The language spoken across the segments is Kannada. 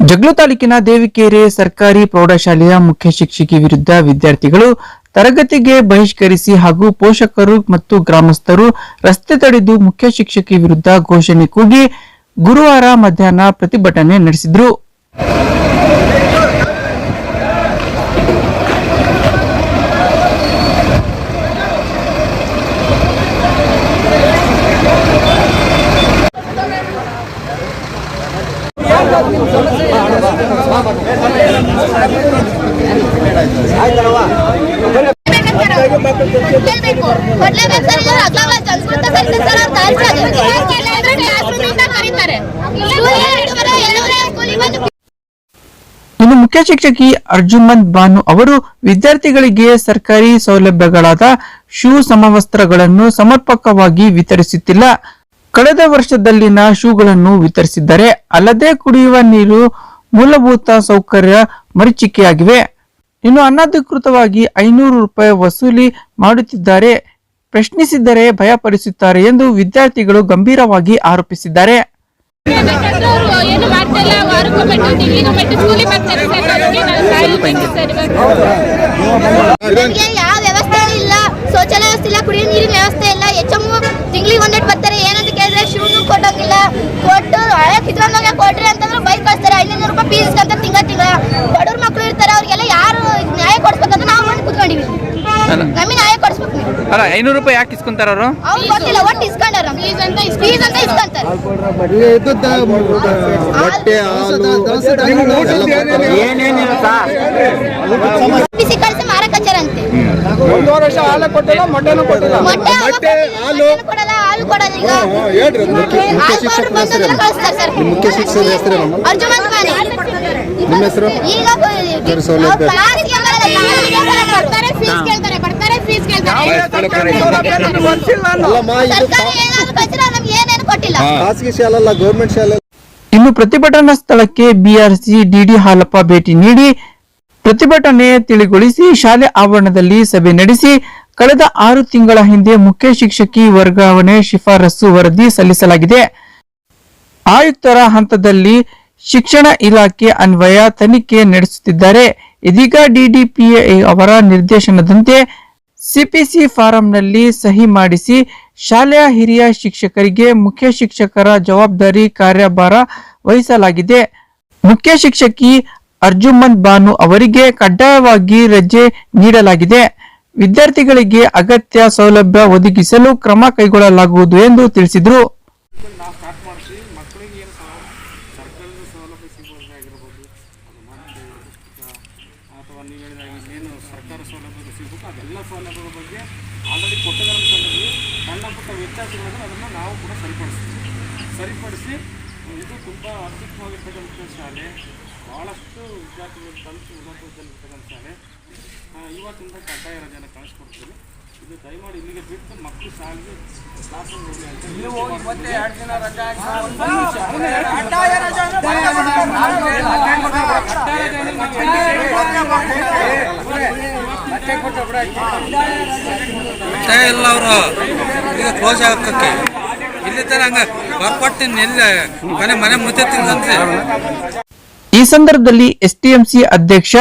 ಜಗ್ಲು ತಾಲೂಕಿನ ದೇವಿಕೆರೆ ಸರ್ಕಾರಿ ಪ್ರೌಢಶಾಲೆಯ ಮುಖ್ಯ ಶಿಕ್ಷಕಿ ವಿರುದ್ಧ ವಿದ್ಯಾರ್ಥಿಗಳು ತರಗತಿಗೆ ಬಹಿಷ್ಕರಿಸಿ ಹಾಗೂ ಪೋಷಕರು ಮತ್ತು ಗ್ರಾಮಸ್ಥರು ರಸ್ತೆ ತಡೆದು ಮುಖ್ಯ ಶಿಕ್ಷಕಿ ವಿರುದ್ಧ ಘೋಷಣೆ ಕೂಗಿ ಗುರುವಾರ ಮಧ್ಯಾಹ್ನ ಪ್ರತಿಭಟನೆ ನಡೆಸಿದ್ರು. ಇನ್ನು ಮುಖ್ಯ ಶಿಕ್ಷಕಿ ಅರ್ಜುಮನ್ ಬಾನು ಅವರು ವಿದ್ಯಾರ್ಥಿಗಳಿಗೆ ಸರ್ಕಾರಿ ಸೌಲಭ್ಯಗಳಾದ ಶೂ ಸಮವಸ್ತ್ರಗಳನ್ನು ಸಮರ್ಪಕವಾಗಿ ವಿತರಿಸುತ್ತಿಲ್ಲ. ಕಳೆದ ವರ್ಷದಲ್ಲಿನ ಶೂಗಳನ್ನು ವಿತರಿಸಿದ್ದಾರೆ ಅಲ್ಲದೆ ಕುಡಿಯುವ ನೀರು ಮೂಲಭೂತ ಸೌಕರ್ಯ ಮರೀಚಿಕೆಯಾಗಿವೆ. ಇನ್ನು ಅನಧಿಕೃತವಾಗಿ ಐನೂರು ರೂಪಾಯಿ ವಸೂಲಿ ಮಾಡುತ್ತಿದ್ದಾರೆ. ಪ್ರಶ್ನಿಸಿದರೆ ಭಯಪಡಿಸುತ್ತಾರೆ ಎಂದು ವಿದ್ಯಾರ್ಥಿಗಳು ಗಂಭೀರವಾಗಿ ಆರೋಪಿಸಿದ್ದಾರೆ. ಯಾವ ವ್ಯವಸ್ಥೆ ಇಲ್ಲ, ಶೌಚಾಲಯ ವ್ಯವಸ್ಥೆ ಇಲ್ಲ, ಕುಡಿಯೋ ನೀರಿನ ವ್ಯವಸ್ಥೆ ಇಲ್ಲ ಹೆಚ್ಚು ತಿಂಗಳಿಗೆ ಒಂದೆಟ್ ಬರ್ತಾರೆ, ಏನಂತ ಕೇಳಿದ್ರೆ ಶೂನು ಕೊಟ್ಟೋಗಿಲ್ಲ ಕೊಟ್ಟು ಹಳೆ ಕಿತ್ಕೊಂಡೋಗ ಕೊಡ್ರಿ ಅಂತಂದ್ರೆ ಬೈಕ್ ಕಳಿಸ್ತಾರೆ ಐನೂರು ರೂಪಾಯಿ ಫೀಸ್ ಅಂತ ತಿಂಗಳ ತಿಂಗಳ ಬಡವ್ರ ಮಕ್ಳು ಇರ್ತಾರೆ ಅವ್ರಿಗೆಲ್ಲ ಯಾರು ನ್ಯಾಯ ಕೊಡಿಸ್ಬೇಕಂತ ನಾವು ಬಂದು ಕುತ್ಕೊಂಡಿವಿ ನಮಗೆ ನ್ಯಾಯ ಕೊಡಿಸ್ಬೇಕು ನೀವು. ಅಲ್ಲ ಐನೂರು ರೂಪಾಯಿ ಯಾಕೆ ಇಸ್ಕೊಂತಾರ ಅವರು? ಗೊತ್ತಿಲ್ಲ ಒಟ್ಟು ಇಸ್ಕೊಂಡಾರ ಫೀಸ್ ಅಂತ ಫೀಸ್ ಅಂತ ಇಸ್ಕೊಂತಾರೆ. ಮೊಟ್ಟೆ ಹಾಲು ಬಿಸಿ ಕಳಿಸಿ ಮಾರಕ್ ಹಚ್ಚಾರಂತೆ ಒಂದು ವರ್ಷ ಹಾಲು ಕೊಟ್ಟಿಲ್ಲ ಮೊಟ್ಟೆನೂ ಕೊಟ್ಟಿಲ್ಲ ಮೊಟ್ಟೆ ಮೊಟ್ಟೆ ಹಾಲು ಕೊಡಲ್ಲ ಹಾಲು ಕೊಡಲ್ಲ ಈಗ. ಹೇಳ್ರಿ ಮುಖ್ಯ ಶಿಕ್ಷಕರ ಕೊಟ್ಟು ಕಳಿಸ್ತಾರೆ ಸರ್. ಮುಖ್ಯ ಶಿಕ್ಷಕರ ಹೆಸರೇನು ಅರ್ಜುಮಂತ್ ಬಾನಿ ನಿಮ್ಮ ಹೆಸರು? ಈಗ ಸೌಲಭ್ಯ? ಬರ್ತಾರೆ ಫೀಸ್ ಕೇಳ್ತಾರೆ ಬರ್ತಾರೆ ಫೀಸ್ ಕೇಳ್ತಾರೆ ಅಲ್ಲಮ್ಮ ಇದು ಸರ್ಕಾರ ಏನಾದ್ರು ಕಳ್ಸಿದ್ರೆ ನಮ್ಗೆ ಏನೇನು ಕೊಟ್ಟಿಲ್ಲ ಖಾಸಗಿ ಶಾಲೆ ಅಲ್ಲ. ಗೌರ್ಮೆಂಟ್ ಶಾಲೆ ಇನ್ನು ಪ್ರತಿಭಟನಾ ಸ್ಥಳಕ್ಕೆ ಬಿಆರ್ಸಿ ಡಿಡಿ ಹಾಲಪ್ಪ ಭೇಟಿ ನೀಡಿ ಪ್ರತಿಭಟನೆ ತಿಳಿಗೊಳಿಸಿ ಶಾಲೆ ಆವರಣದಲ್ಲಿ ಸಭೆ ನಡೆಸಿ ಕಳೆದ ಆರು ತಿಂಗಳ ಹಿಂದೆ ಮುಖ್ಯ ಶಿಕ್ಷಕಿ ವರ್ಗಾವಣೆ ಶಿಫಾರಸು ವರದಿ ಸಲ್ಲಿಸಲಾಗಿದೆ. ಆಯುಕ್ತರ ಹಂತದಲ್ಲಿ ಶಿಕ್ಷಣ ಇಲಾಖೆ ಅನ್ವಯ ತನಿಖೆ ನಡೆಸುತ್ತಿದ್ದಾರೆ. ಇದೀಗ ಡಿಡಿಪಿಎ ಅವರ ನಿರ್ದೇಶನದಂತೆ ಸಿಪಿಸಿ ಫಾರಂನಲ್ಲಿ ಸಹಿ ಮಾಡಿಸಿ ಶಾಲೆಯ ಹಿರಿಯ ಶಿಕ್ಷಕರಿಗೆ ಮುಖ್ಯ ಶಿಕ್ಷಕರ ಜವಾಬ್ದಾರಿ ಕಾರ್ಯಭಾರ ವಹಿಸಲಾಗಿದೆ. ಮುಖ್ಯ ಶಿಕ್ಷಕಿ ಅರ್ಜುಮನ್ ಬಾನು ಅವರಿಗೆ ಕಡ್ಡಾಯವಾಗಿ ರಜೆ ನೀಡಲಾಗಿದೆ. ವಿದ್ಯಾರ್ಥಿಗಳಿಗೆ ಅಗತ್ಯ ಸೌಲಭ್ಯ ಒದಗಿಸಲು ಕ್ರಮ ಕೈಗೊಳ್ಳಲಾಗುವುದು ಎಂದು ತಿಳಿಸಿದರು. ಅಥವಾ ನೀವು ಹೇಳಿದಾಗ ಏನು ಸರ್ಕಾರ ಸೌಲಭ್ಯಗಳು ಸಿಗಬೇಕು ಅದೆಲ್ಲ ಸೌಲಭ್ಯಗಳ ಬಗ್ಗೆ ಆಲ್ರೆಡಿ ಕೊಟ್ಟಿದ್ದಾರೆ ಅಂತಂದ್ರೆ ಸಣ್ಣ ಪುಟ್ಟ ವ್ಯತ್ಯಾಸಗಳನ್ನು ಅದನ್ನು ನಾವು ಕೂಡ ಸರಿಪಡಿಸ್ತೀವಿ ಸರಿಪಡಿಸಿ ಇದು ತುಂಬ ಅತ್ಯುತ್ತಮವಾಗಿರ್ತಕ್ಕಂಥ ಶಾಲೆ ಭಾಳಷ್ಟು ವಿದ್ಯಾರ್ಥಿಗಳು ಕಲಿತು ಉನ್ನತ ಹುದ್ದೆಯಲ್ಲಿರ್ತಕ್ಕಂಥ ಶಾಲೆ ಇವತ್ತಿಂದ ಕಡ್ಡಾಯ ರಜೆನ ಕಳಿಸ್ಕೊಡ್ತೀವಿ ಇದು ದಯಮಾಡಿ ಇಲ್ಲಿಗೆ ಬಿಟ್ಟು ಮಕ್ಕಳು ಶಾಲೆಗೆ ಕ್ಲಾಸ್ ಹೋಗಿ ಅಂತ ಇಲ್ಲ ಅವರು. ಈಗ ಕ್ಲೋಸ್ ಆಗಕ್ಕೆ ಇಲ್ಲಿ ತರ ಹಂಗ ಬರ್ಪಟ್ಟಿನ ಎಲ್ಲ? ಮನೆ ಮನೆ ಮುದ್ದೆ ತಿಂದಂತೆ ಈ ಸಂದರ್ಭದಲ್ಲಿ ಎಸ್ಟಿಎಂಸಿ ಅಧ್ಯಕ್ಷ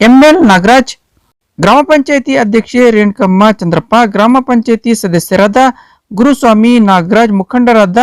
ಎಂಎಲ್ ನಾಗರಾಜ್, ಗ್ರಾಮ ಪಂಚಾಯತಿ ಅಧ್ಯಕ್ಷೆ ರೇಣುಕಮ್ಮ ಚಂದ್ರಪ್ಪ, ಗ್ರಾಮ ಪಂಚಾಯತಿ ಸದಸ್ಯರಾದ ಗುರುಸ್ವಾಮಿ ನಾಗರಾಜ್ ಮುಖಂಡರಾದ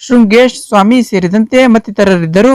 ಶೃಂಗೇಶ್ ಸ್ವಾಮಿ ಸೇರಿದಂತೆ ಮತ್ತಿತರರಿದ್ದರು.